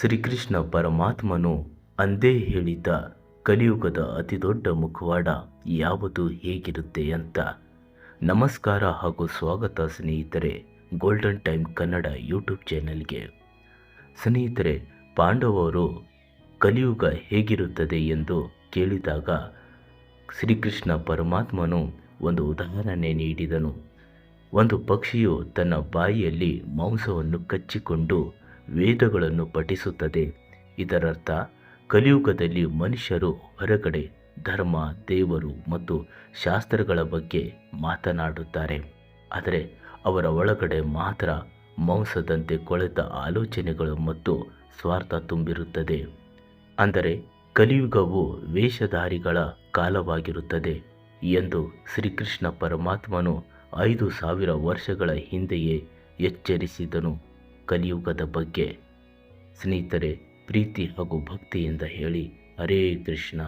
ಶ್ರೀಕೃಷ್ಣ ಪರಮಾತ್ಮನು ಅಂದೇ ಹೇಳಿದ ಕಲಿಯುಗದ ಅತಿದೊಡ್ಡ ಮುಖವಾಡ ಯಾವುದು ಹೇಗಿರುತ್ತೆ ಅಂತ. ನಮಸ್ಕಾರ ಹಾಗೂ ಸ್ವಾಗತ ಸ್ನೇಹಿತರೆ ಗೋಲ್ಡನ್ ಟೈಮ್ ಕನ್ನಡ ಯೂಟ್ಯೂಬ್ ಚಾನೆಲ್ಗೆ ಸ್ನೇಹಿತರೆ, ಪಾಂಡವರು ಕಲಿಯುಗ ಹೇಗಿರುತ್ತದೆ ಎಂದು ಕೇಳಿದಾಗ ಶ್ರೀಕೃಷ್ಣ ಪರಮಾತ್ಮನು ಒಂದು ಉದಾಹರಣೆ ನೀಡಿದನು. ಒಂದು ಪಕ್ಷಿಯು ತನ್ನ ಬಾಯಿಯಲ್ಲಿ ಮಾಂಸವನ್ನು ಕಚ್ಚಿಕೊಂಡು ವೇದಗಳನ್ನು ಪಠಿಸುತ್ತದೆ. ಇದರರ್ಥ, ಕಲಿಯುಗದಲ್ಲಿ ಮನುಷ್ಯರು ಹೊರಗಡೆ ಧರ್ಮ, ದೇವರು ಮತ್ತು ಶಾಸ್ತ್ರಗಳ ಬಗ್ಗೆ ಮಾತನಾಡುತ್ತಾರೆ. ಆದರೆ ಅವರ ಒಳಗಡೆ ಮಾತ್ರ ಮಾಂಸದಂತೆ ಕೊಳೆತ ಆಲೋಚನೆಗಳು ಮತ್ತು ಸ್ವಾರ್ಥ ತುಂಬಿರುತ್ತದೆ. ಅಂದರೆ ಕಲಿಯುಗವು ವೇಷಧಾರಿಗಳ ಕಾಲವಾಗಿರುತ್ತದೆ ಎಂದು ಶ್ರೀಕೃಷ್ಣ ಪರಮಾತ್ಮನು ಐದು ಸಾವಿರ ವರ್ಷಗಳ ಹಿಂದೆಯೇ ಎಚ್ಚರಿಸಿದನು. ಕಲಿಯುಗದ ಬಗ್ಗೆ ಸ್ನೇಹಿತರೆ ಪ್ರೀತಿ ಹಾಗೂ ಭಕ್ತಿಯಿಂದ ಹೇಳಿ. ಹರೇ ಕೃಷ್ಣ.